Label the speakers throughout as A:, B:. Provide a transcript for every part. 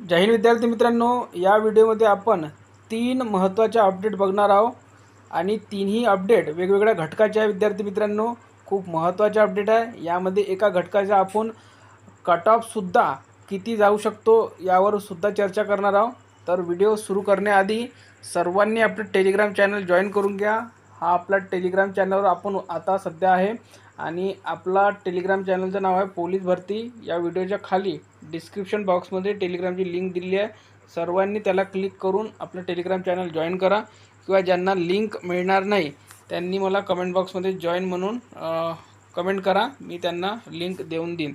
A: जय हिंद विद्यार्थी मित्रांनो या व्हिडिओमध्ये आपण तीन महत्त्वाच्या अपडेट बघणार आहोत आणि तीनही अपडेट वेगवेगळ्या घटकाचे आहे विद्यार्थी मित्रांनो. खूप महत्त्वाचे अपडेट आहे. यामध्ये एका घटकाचा आपण कट ऑफसुद्धा किती जाऊ शकतो यावर सुद्धा चर्चा करणार आहोत. तर व्हिडिओ सुरू करण्याआधी सर्वांनी आपलं टेलिग्राम चॅनल जॉईन करून घ्या. हा आपला टेलिग्राम चॅनलवर आपण आता सध्या आहे. आणि आपला टेलिग्राम चॅनलचं नाव आहे पोलीस भरती. या व्हिडिओच्या खाली डिस्क्रिप्शन बॉक्समध्ये टेलिग्रामची लिंक दिलेली आहे. सर्वांनी त्याला क्लिक करून आपलं टेलिग्राम चॅनल जॉईन करा. किंवा ज्यांना लिंक मिळणार नाही त्यांनी मला कमेंट बॉक्समध्ये जॉईन म्हणून कमेंट करा. मी त्यांना लिंक देऊन देईन.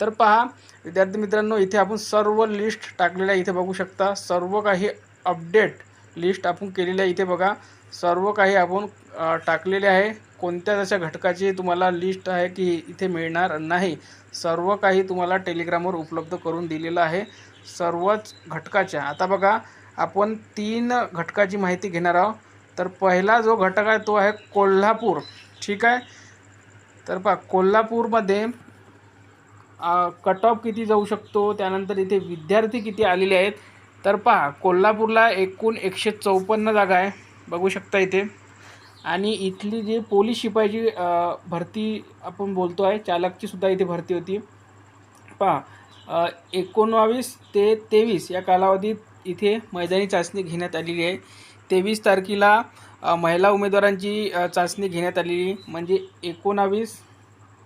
A: तर पहा विद्यार्थी मित्रांनो इथे आपण सर्व लिस्ट टाकलेल्या इथे बघू शकता. सर्व काही अपडेट लिस्ट आपण केलेल्या आहे इथे बघा. सर्व काही आपण टाकलेले आहे. कोणत्या जशा घटकाची तुम्हाला लिस्ट आहे की इथे मिळणार नाही सर्व काही तुम्हाला टेलिग्रामवर उपलब्ध करून दिलेलं आहे. सर्वच घटकाच्या आता बघा आपण तीन घटकाची माहिती घेणार आहोत. तर पहिला जो घटक आहे तो आहे कोल्हापूर. ठीक आहे? तर पहा कोल्हापूरमध्ये कट ऑफ किती जाऊ शकतो? त्यानंतर इथे विद्यार्थी किती आलेले आहेत? तर पहा कोल्हापूरला एकूण एकशे चौपन्न जागा आहे. बघू शकता इथे. आणि इथली जी पोलीस शिपायची भरती आपण बोलतो आहे चालकची सुद्धा इथे भरती होती. पहा अ, एकोणावीस ते तेवीस या कालावधीत इथे मैदानी चाचणी घेण्यात आलेली आहे. तेवीस तारखेला महिला उमेदवारांची चाचणी घेण्यात आलेली. म्हणजे एकोणावीस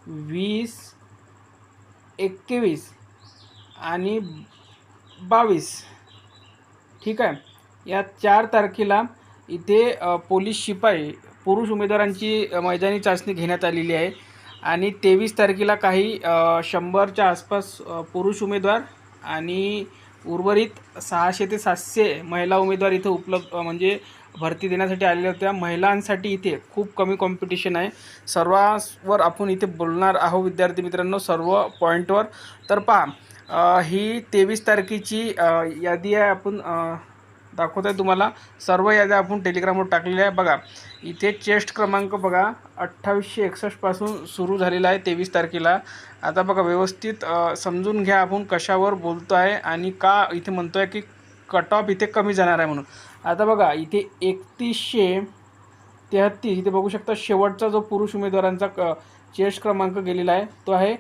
A: वीस एकवीस आणि बावीस. ठीक आहे? या चार तारखेला इथे पोलीस शिपाई पुरुष उमेदवारांची मैदानी चाचणी घेण्यात आलेली आहे. आणि तेवीस तारखेला काही शंभरच्या आसपास पुरुष उमेदवार आणि उर्वरित सहाशे ते सातशे महिला उमेदवार इथे उपलब्ध म्हणजे भरती देण्यासाठी आलेल्या होत्या. महिलांसाठी इथे खूप कमी कॉम्पिटिशन आहे. सर्वांवर आपण इथे बोलणार आहोत विद्यार्थी मित्रांनो सर्व पॉईंटवर तर पहा ही तेवीस तारखेची यादी आहे आपण दाखवत आहे तुम्हाला. सर्व याद्या आपण टेलिग्रामवर टाकलेल्या आहे बघा इथे चेस्ट क्रमांक बघा अठ्ठावीसशे एकसष्टपासून सुरू झालेला आहे तेवीस तारखेला. आता बघा व्यवस्थित समजून घ्या आपण कशावर बोलतो आहे आणि का इथे म्हणतो आहे की कट ऑफ इथे कमी जाणार आहे म्हणून. आता बघा इथे एकतीसशे तेहत्तीस इथे बघू शकता शेवटचा जो पुरुष उमेदवारांचा क चेस्ट क्रमांक गेलेला आहे तो आहे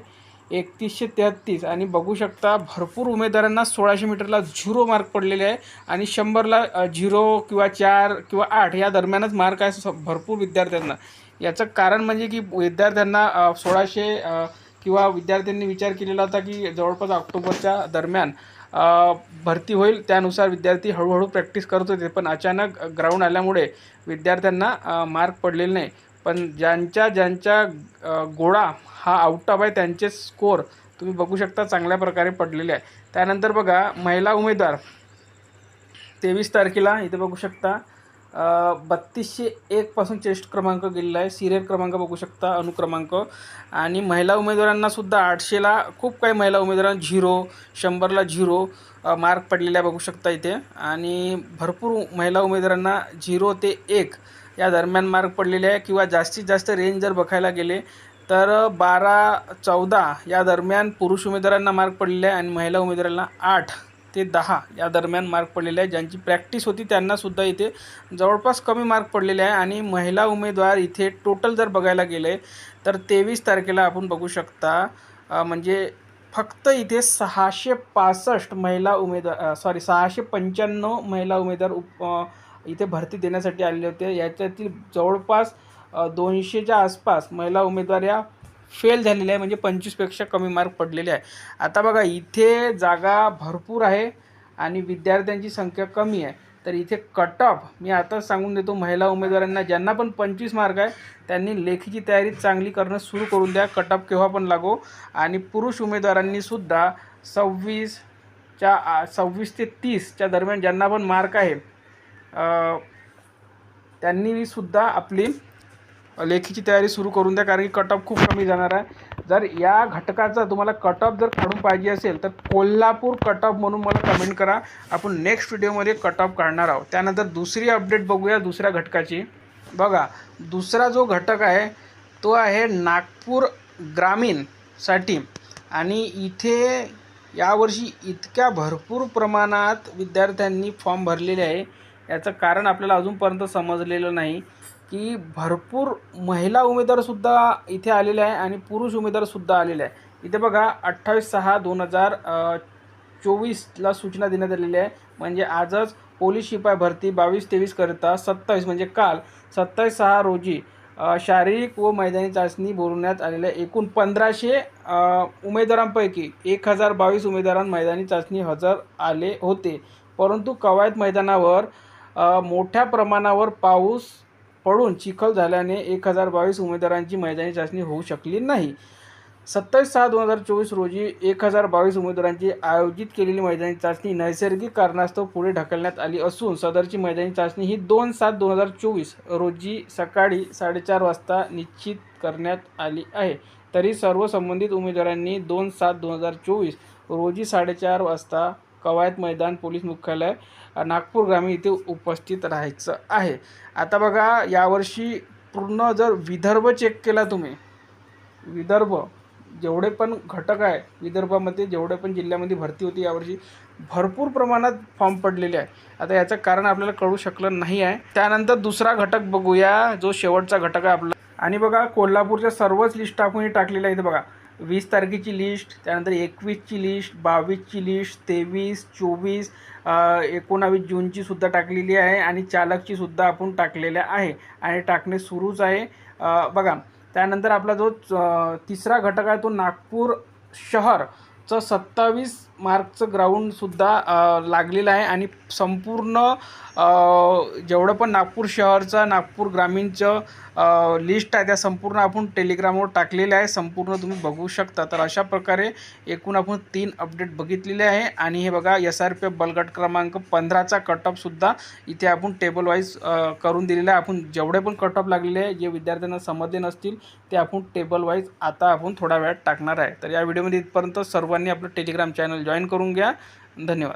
A: एकतीसशे तेहत्तीस आणि बघू शकता भरपूर उमेदवारांना सोळाशे मीटरला झिरो मार्क पडलेले आहे. आणि शंभरला झिरो किंवा चार किंवा आठ या दरम्यानच मार्क आहे भरपूर विद्यार्थ्यांना. याचं कारण म्हणजे की विद्यार्थ्यांना सोळाशे किंवा विद्यार्थ्यांनी विचार केलेला होता की जवळपास ऑक्टोबरच्या दरम्यान भरती होईल. त्यानुसार विद्यार्थी हळूहळू प्रॅक्टिस करत होते. पण अचानक ग्राउंड आल्यामुळे विद्यार्थ्यांना मार्क पडलेले नाही. पण ज्यांच्या ज्यांच्या गोळा हा आउट ऑफ आहे त्यांचे स्कोर तुम्ही बघू शकता चांगल्या प्रकारे पडलेले आहे. त्यानंतर बघा महिला उमेदवार. तेवीस तारखेला इथे बघू शकता बत्तीसशे एकपासून चेस्ट क्रमांक गेलेला आहे. सिरियल क्रमांक बघू शकता अनुक्रमांक आणि महिला उमेदवारांनासुद्धा आठशेला खूप काही महिला उमेदवारांना झिरो शंभरला झिरो मार्क पडलेला आहे बघू शकता इथे. आणि भरपूर महिला उमेदवारांना झिरो ते एक या दरम्यान मार्ग पडलेले आहे किंवा जास्तीत जास्त रेंज जर बघायला गेले तर बारा चौदा या दरम्यान पुरुष उमेदवारांना मार्क पडलेले आहे आणि महिला उमेदवारांना आठ ते दहा या दरम्यान मार्क पडलेले आहे. ज्यांची प्रॅक्टिस होती त्यांनासुद्धा इथे जवळपास कमी मार्क पडलेले आहे आणि महिला उमेदवार इथे टोटल जर बघायला गेले तर तेवीस तारखेला आपण बघू शकता म्हणजे फक्त इथे सहाशे पासष्ट महिला उमेदवार सॉरी सहाशे पंच्याण्णव महिला उमेदवार उप इथे भरती देण्यासाठी आलेले होते. याच्यातील जवळपास दोनशेच्या आसपास महिला उमेदवार या फेल झालेल्या आहे. म्हणजे पंचवीसपेक्षा कमी मार्क पडलेले आहे. आता बघा इथे जागा भरपूर आहे आणि विद्यार्थ्यांची संख्या कमी आहे. तर इथे कट ऑफ मी आताच सांगून देतो महिला उमेदवारांना ज्यांना पण पंचवीस मार्क आहे त्यांनी लेखीची तयारी चांगली करणं सुरू करून द्या. कट ऑफ केव्हा पण लागो. आणि पुरुष उमेदवारांनी सुद्धा सव्वीसच्या आ- सव्वीस ते तीसच्या दरम्यान ज्यांना पण मार्क आहे त्यांनी सुद्धा आपली लेखीची तयारी सुरू करून द्या कारण की कट ऑफ खूप कमी जाणार आहे. जर या घटकाचा तुम्हाला कट ऑफ जर काढून पाहिजे असेल तर कोल्हापूर कट ऑफ म्हणून मला कमेंट करा. आपण नेक्स्ट व्हिडिओमध्ये कट ऑफ काढणार आहोत. त्यानंतर दुसरी अपडेट बघूया दुसऱ्या घटकाची. बघा दुसरा जो घटक आहे तो आहे नागपूर ग्रामीणसाठी आणि इथे यावर्षी इतक्या भरपूर प्रमाणात विद्यार्थ्यांनी फॉर्म भरलेले आहे. याचं कारण आपल्याला अजूनपर्यंत समजलेलं नाही की भरपूर महिला उमेदवारसुद्धा इथे आलेले आहे आणि पुरुष उमेदवारसुद्धा आलेले आहे. इथे बघा अठ्ठावीस सहा दोन हजार चोवीसला सूचना देण्यात आलेली आहे. म्हणजे आजच पोलीस शिपाई भरती बावीस तेवीसकरिता सत्तावीस म्हणजे काल सत्तावीस सहा रोजी शारीरिक व मैदानी चाचणी बोलवण्यात आलेल्या एकूण पंधराशे उमेदवारांपैकी एक हजार बावीस उमेदवारां मैदानी चाचणी हजर आले होते. परंतु कवायत मैदानावर मोठ्या प्रमाणावर पाऊस पडून चिखल झाल्याने एक हजार बावीस उमेदवारांची मैदानी चाचणी होऊ शकली नाही. सत्तावीस सहा दोन हजार चोवीस रोजी एक हजार बावीस उमेदवारांची आयोजित केलेली मैदानी चाचणी नैसर्गिक कारणास्तव पुढे ढकलण्यात आली असून सदरची मैदानी चाचणी ही दोन सात दोन हजार चोवीस रोजी सकाळी साडेचार वाजता निश्चित करण्यात आली आहे. तरी सर्व संबंधित उमेदवारांनी दोन सात दोन हजार चोवीस रोजी साडेचार वाजता कवायत मैदान पोलीस मुख्यालय नागपूर ग्रामीण इथे उपस्थित राहायचं आहे. आता बघा यावर्षी पूर्ण जर विदर्भ चेक केला तुम्ही विदर्भ जेवढे पण घटक आहे विदर्भामध्ये जेवढे पण जिल्ह्यामध्ये भरती होती यावर्षी भरपूर प्रमाणात फॉर्म पडलेले आहे. आता याचं कारण आपल्याला कळू शकलं नाही आहे. त्यानंतर दुसरा घटक बघूया जो शेवटचा घटक आहे आपला. आणि बघा कोल्हापूरच्या सर्वच लिस्ट आपण टाकलेल्या इथे बघा. वीस तारखेची लिस्ट त्यानंतर एकवीसची लिस्ट बावीसची लिस्ट तेवीस चोवीस एकोणावीस जूनची सुद्धा टाकलेली आहे आणि चालकची सुद्धा आपण टाकलेल्या आहे आणि टाकणे सुरूच आहे. बघा त्यानंतर आपला जो च- तिसरा घटक आहे तो नागपूर शहरचं सत्तावीस मार्कचं ग्राउंडसुद्धा लागलेलं आहे आणि संपूर्ण जेवढं पण नागपूर शहरचा नागपूर ग्रामीणचं लिस्ट आहे त्या संपूर्ण आपण टेलिग्रामवर टाकलेलं आहे. संपूर्ण तुम्ही बघू शकता. तर अशा प्रकारे एकूण आपण तीन अपडेट बघितलेले आहे. आणि हे बघा एस आर पी एफ बलगट क्रमांक पंधराचा कटअपसुद्धा इथे आपण टेबल वाईज करून दिलेला आहे. आपण जेवढे पण कटअप लागलेले आहे जे विद्यार्थ्यांना समजले नसतील ते आपण टेबल वाईज आता आपण थोड्या वेळात टाकणार आहे. तर या व्हिडिओमध्ये इथपर्यंत सर्वांनी आपलं टेलिग्राम चॅनल जॉईन करून घ्या. धन्यवाद.